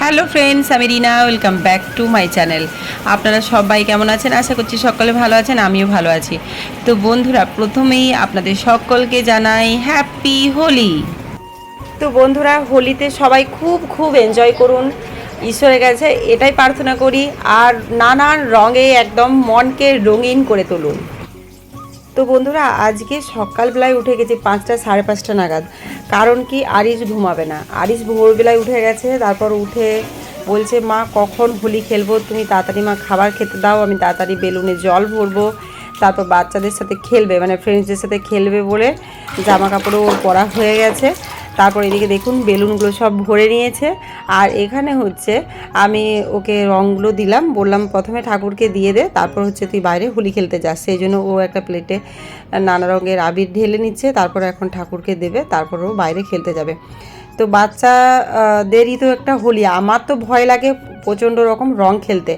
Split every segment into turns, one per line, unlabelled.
Hello friends আমি Rina welcome back to my channel আপনারা সবাই কেমন আছেন? আশা করছি সকলে ভালো আছেন, আমিও ভালো আছি। তো বন্ধুরা, প্রথমেই আপনাদের সকলকে জানাই হ্যাপি হোলি। তো বন্ধুরা, হোলিতে সবাই খুব খুব এনজয় করুন। ঈশ্বরের কাছে এটাই প্রার্থনা করি, আর নানান রঙে একদম মনকে রঙিন করে তুলুন। তো বন্ধুরা, আজকে সকালবেলায় উঠে গেছি পাঁচটা, সাড়ে পাঁচটা নাগাদ। কারণ কি আরিস ঘুমাবে না। আরিস ভোরবেলায় উঠে গেছে, তারপর উঠে বলছে, মা, কখন হোলি খেলব? তুমি তাড়াতাড়ি মা খাবার খেতে দাও, আমি তাড়াতাড়ি বেলুনে জল ভরবো। তারপর বাচ্চাদের সাথে খেলবে মানে ফ্রেন্ডসদের সাথে খেলবে বলে জামা কাপড়ও ওর পরা হয়ে গেছে। তারপর এদিকে দেখুন বেলুনগুলো সব ভরে নিয়েছে। আর এখানে হচ্ছে আমি ওকে রঙগুলো দিলাম, বললাম প্রথমে ঠাকুরকে দিয়ে দে, তারপর হচ্ছে তুই বাইরে হোলি খেলতে যাস। সেই জন্য ও একটা প্লেটে নানা রঙের আবির ঢেলে নিচ্ছে, তারপর এখন ঠাকুরকে দেবে, তারপর ও বাইরে খেলতে যাবে। তো বাচ্চাদেরই তো একটা হোলি, আমার তো ভয় লাগে প্রচণ্ড রকম রং খেলতে।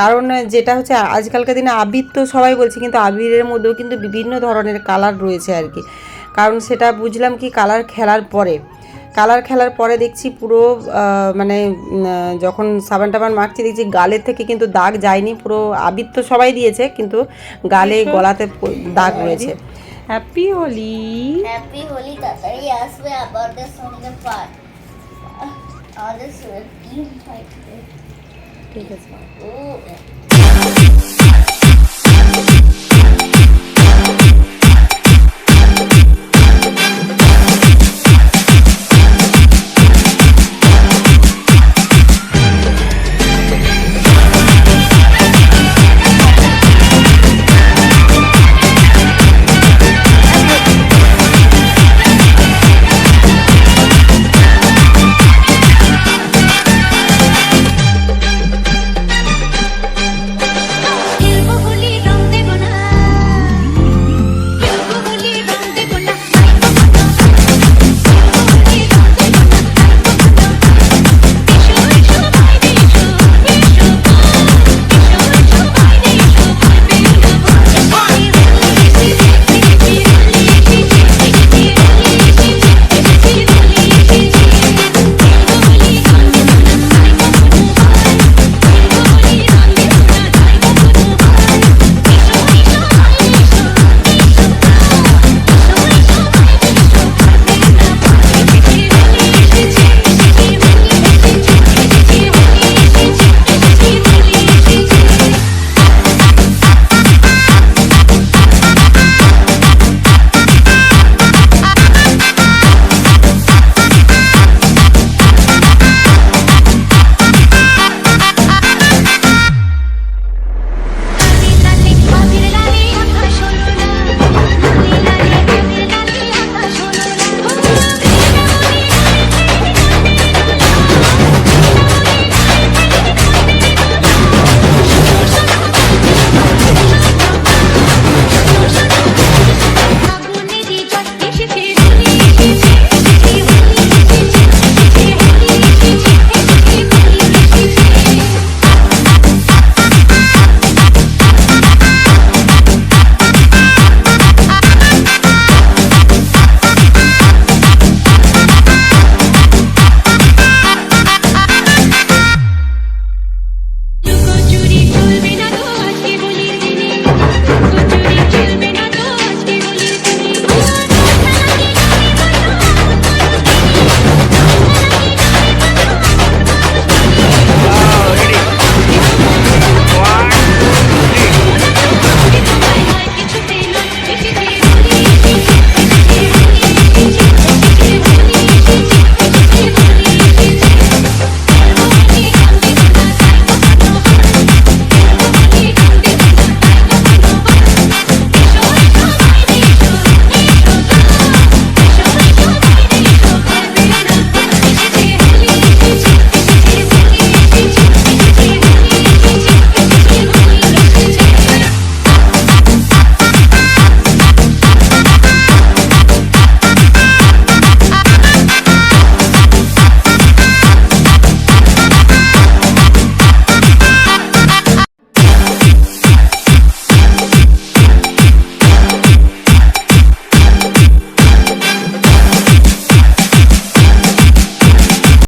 কারণ যেটা হচ্ছে আজকালকার দিনে আবির তো সবাই বলছে, কিন্তু আবিরের মধ্যেও কিন্তু বিভিন্ন ধরনের কালার রয়েছে আর কি। কারণ সেটা বুঝলাম কি কালার খেলার পরে। কালার খেলার পরে দেখছি পুরো মানে যখন সাবান টাবান মাখছি দেখছি গালের থেকে কিন্তু দাগ যায়নি পুরো আবির তো সবাই দিয়েছে কিন্তু গালে গলাতে দাগ রয়েছে। হ্যাপি হোলি
হ্যাপি হোলি তাড়াতাড়ি আসবে আমাদের সঙ্গে পার। আমাদের সঙ্গে টিম ফাইট
ঠিক আছে।
ও